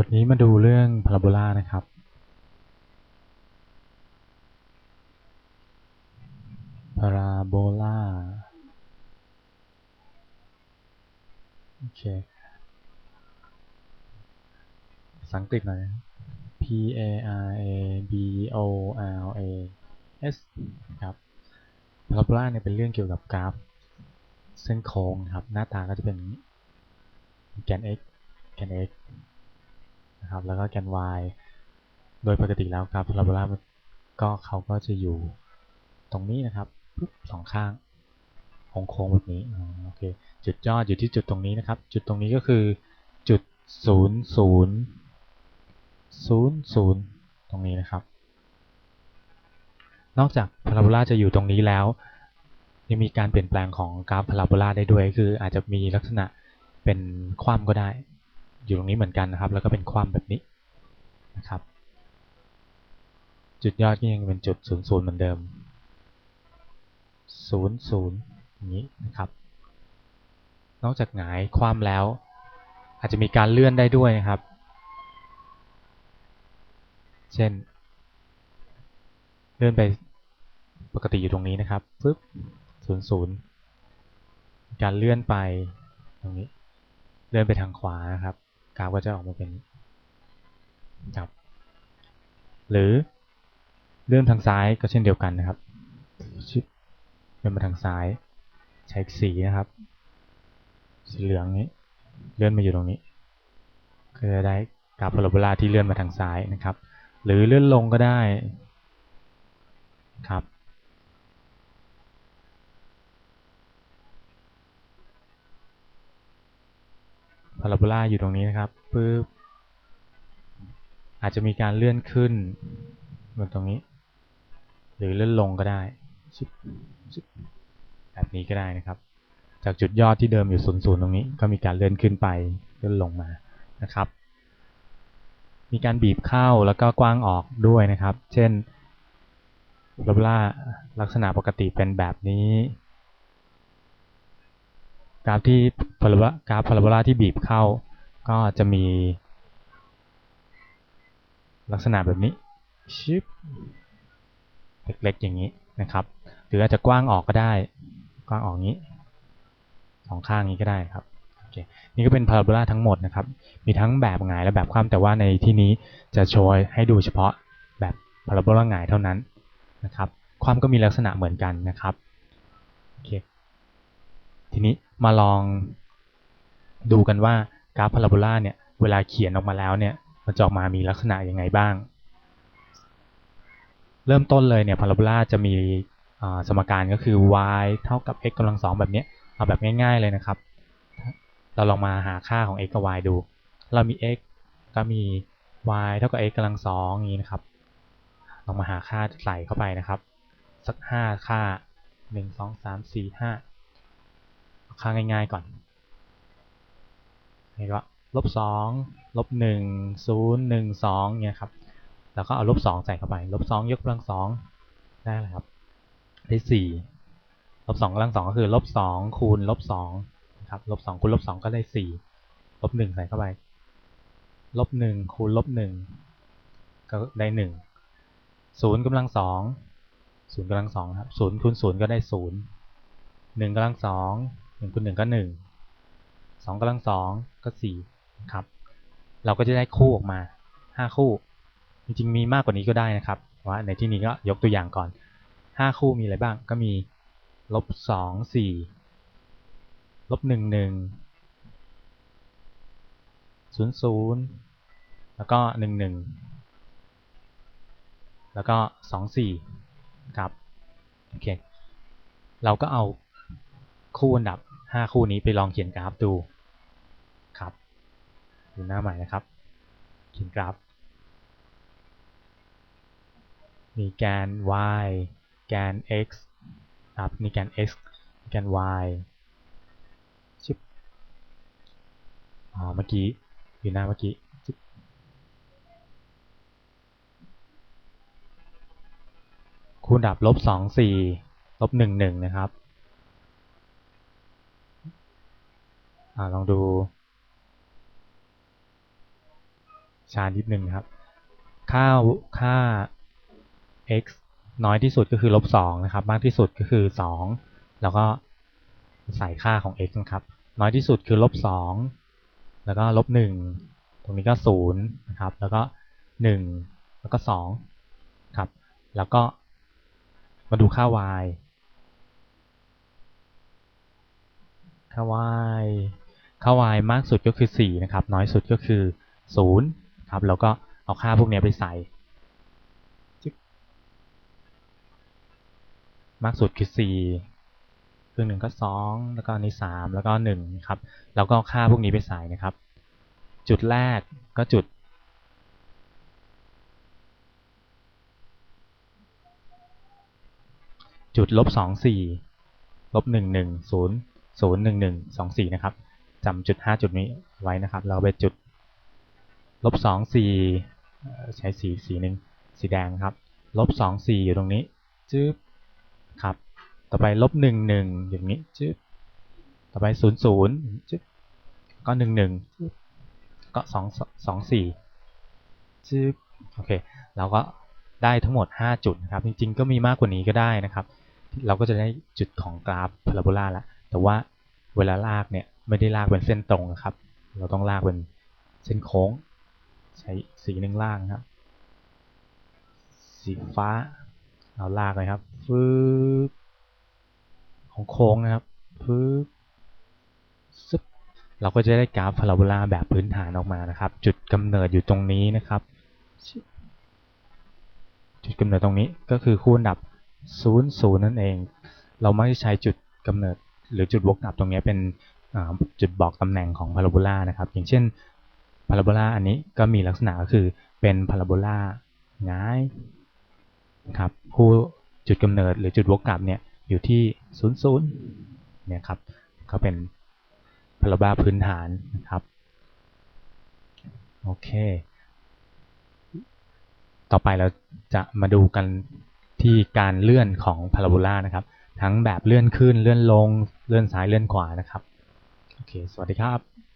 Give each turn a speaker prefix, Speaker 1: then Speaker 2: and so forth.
Speaker 1: บทนี้มาดูเรื่องพาราโบลานะครับ พารา โบลาโอเคภาษาอังกฤษหน่อย P A R A B O L A S ครับพาราโบลาเนี่ยเป็นเรื่องเกี่ยวกับกราฟ เส้นโค้งครับ หน้าตาก็จะเป็นแกน x แกน x นะครับ แล้วก็แกน y โดยปกติแล้วกราฟพาราโบลาก็เขาก็จะอยู่ตรงนี้นะครับ สองข้างโค้งแบบนี้โอเคจุดยอดอยู่ที่จุดตรงนี้นะครับ จุดตรงนี้ก็คือจุดศูนย์ศูนย์ศูนย์ศูนย์ตรงนี้นะครับ นอกจากพาราโบลาจะอยู่ตรงนี้แล้ว ยังมีการเปลี่ยนแปลงของกราฟพาราโบลาได้ด้วย คืออาจจะมีลักษณะเป็นคว่ำก็ได้ อยู่ตรงนี้เหมือนกันนะครับ แล้วก็เป็นคว่ำแบบนี้นะครับ จุดยอดก็ยังเป็นจุดศูนย์ศูนย์เหมือนเดิม ศูนย์ศูนย์อย่างนี้นะครับ นอกจากหงายคว่ำแล้ว อาจจะมีการเลื่อนได้ด้วยนะครับ เช่น เลื่อนไปปกติอยู่ตรงนี้นะครับปึ๊บศูนย์ศูนย์การเลื่อนไปตรงนี้ เลื่อนไปทางขวานะครับ กราฟก็จะออกมาเป็นครับหรือเลื่อนทางซ้ายก็เช่นเดียวกันนะครับ ลื่อนมาทางซ้าย ใช้สีนะครับ สีเหลืองนี้เลื่อนมาอยู่ตรงนี้ก็จะได้กราฟพาราโบลาที่เลื่อนมาทางซ้ายนะครับ หรือเลื่อนลงก็ได้ครับพาราโบลาอยู่ตรงนี้นะครับปึ๊บอาจจะมีการเลื่อนขึ้นบนตรงนี้ หรือเลื่อนลงก็ได้ ชิบชิบแบบนี้ก็ได้นะครับ จากจุดยอดที่เดิมอยู่ศูนย์ศูนย์ตรงนี้ ก็มีการเลื่อนขึ้นไปเลื่อนลงมานะครับ มีการบีบเข้าแล้วก็กว้างออกด้วยนะครับ เช่นพาราโบล่าลักษณะปกติเป็นแบบนี้กราฟที่พาราบลากราฟพาราโบลาที่บีบเข้า ก็จะมี ลักษณะแบบนี้ชิป เล็กๆอย่างนี้นะครับ หรืออาจจะกว้างออกก็ได้ กว้างออกงี้สองข้างนี้ก็ได้ครับนี่ก็เป็นพาราโบลาทั้งหมดนะครับ มีทั้งแบบหงายและแบบคว่ำแต่ว่าในที่นี้จะโชว์ให้ดูเฉพาะแบบพาราโบลาหงายเท่านั้นนะครับความก็มีลักษณะเหมือนกันนะครับโอเคทีนี้มาลองดูกันว่ากราฟพาราโบลาเนี่ยเวลาเขียนออกมาแล้วเนี่ยมันจะออกมามีลักษณะยังไงบ้าง เริ่มต้นเลยเนี่ยพาราโบลาจะมีสมการก็คือ y เท่ากับ x กำลังสองแบบเนี้ยเอาแบบง่าย ๆเลยนะครับ เราลองมาหาค่าของ x กับ y ดู เรามี x ก็มี y เท่ากับ x กำลังสองอย่างนี้นะครับ ลองมาหาค่าใส่เข้าไปนะครับ สักห้าค่าหนึ่งสองสามสี่ห้าเอาค่าง่ายๆก่อนนี่ก็ลบสองลบหนึ่งศูนย์หนึ่งสองเนี่ยครับ แล้วก็เอาลบสองใส่เข้าไป ลบสองยกกำลังสองได้เลยครับ ได้สี่ลบสองกำลังสองก็คือลบสองคูณลบสองนะครับ ลบสองคูณลบสองก็ได้สี่ลบหนึ่งใส่เข้าไป ลบหนึ่งคูณลบหนึ่งก็ได้หนึ่งศูนย์กำลังสองศูนย์กำลังสองครับศูนย์คูณศูนย์ก็ได้ศูนย์หนึ่งกำลังสองหนึ่งคูณหนึ่งก็หนึ่งสองกำลังสองก็สี่ครับ เราก็จะได้คู่ออกมาห้าคู่ จริงๆมีมากกว่านี้ก็ได้นะครับว่าในที่นี้ก็ยกตัวอย่างก่อนห้าคู่มีอะไรบ้างก็มีลบสองสี่ลบหนึ่งหนึ่งศูนย์ศูนย์แล้วก็หนึ่งหนึ่งแล้วก็สองสี่ครับโอเคเราก็เอาคู่อันดับห้าคู่นี้ไปลองเขียนกราฟดูครับดูหน้าใหม่นะครับ เขียนกราฟ มีแกน y แกน x ครับมีแกน x มีแกน y ชิบอ๋อเมื่อกี้อยู่หน้าเมื่อกี้ชิบคูณดับลบสองสี่ลบหนึ่งหนึ่งนะครับอ่าลองดูชานิดหนึ่งครับ ค่าค่า x น้อยที่สุดก็คือลบสองนะครับ มากที่สุดก็คือสองแล้วก็ใส่ค่าของ x นะครับ น้อยที่สุดคือลบสองแล้วก็ลบหนึ่งตรงนี้ก็ศูนย์นะครับ แล้วก็หนึ่งแล้วก็สองครับ แล้วก็มาดูค่า y ค่า y ค่า y มากสุดก็คือสี่นะครับ น้อยสุดก็คือศูนย์ครับ แล้วก็เอาค่าพวกนี้ไปใส่ มากสุดคือสี่ครึ่งหนึ่งก็สองแล้วก็อันนี้สามแล้วก็หนึ่งครับแล้วก็ค่าพวกนี้ไปใส่นะครับ จุดแรกก็จุด จุดลบสองสี่ลบหนึ่งหนึ่งศูนะครับจำจุดห้าจุดนี้ไว้นะครับ เราไปจุดลบสองสี่ใช้สีสีหนึ่งสีแดงครับ ลบสองสี่อยู่ตรงนี้จึ๊บ ครับ ต่อไปลบหนึ่งหนึ่งอย่างนี้จึ๊บต่อไปศูนย์ศูนย์จึ๊บก็หนึ่งหนึ่งก็สองสองสี่จึ๊บโอเคเราก็ได้ทั้งหมด 5 จุดนะครับ จริงๆ ก็มีมากกว่านี้ก็ได้นะครับ เราก็จะได้จุดของกราฟพาราโบลาแล้วแต่ว่าเวลาลากเนี่ยไม่ได้ลากเป็นเส้นตรงนะครับ เราต้องลากเป็นเส้นโค้ง ใช้สีหนึ่งล่างครับ สีฟ้า เราลากเลยครับฟืบของโค้งนะครับฟืบซึบเราก็จะได้กราฟพาราโบลาแบบพื้นฐานออกมานะครับ จุดกำเนิดอยู่ตรงนี้นะครับ จุดกำเนิดตรงนี้ก็คือคู่อันดับ0 0นั่นเอง เราไม่ใช้จุดกำเนิดหรือจุดวกกลับตรงนี้เป็นจุดบอกตำแหน่งของพาราโบลานะครับ อย่างเช่นพาราโบลาอันนี้ก็มีลักษณะก็คือเป็นพาราโบลาง่าย ครับคู่จุดกำเนิดหรือจุดวกกลับเนี่ยอยู่ที่0 0เนี่ยครับก็เป็นพาราบลาพื้นฐานนะครับโอเค ต่อไปเราจะมาดูกันที่การเลื่อนของพาราโบลานะครับ ทั้งแบบเลื่อนขึ้นเลื่อนลงเลื่อนซ้ายเลื่อนขวานะครับโอเค สวัสดีครับ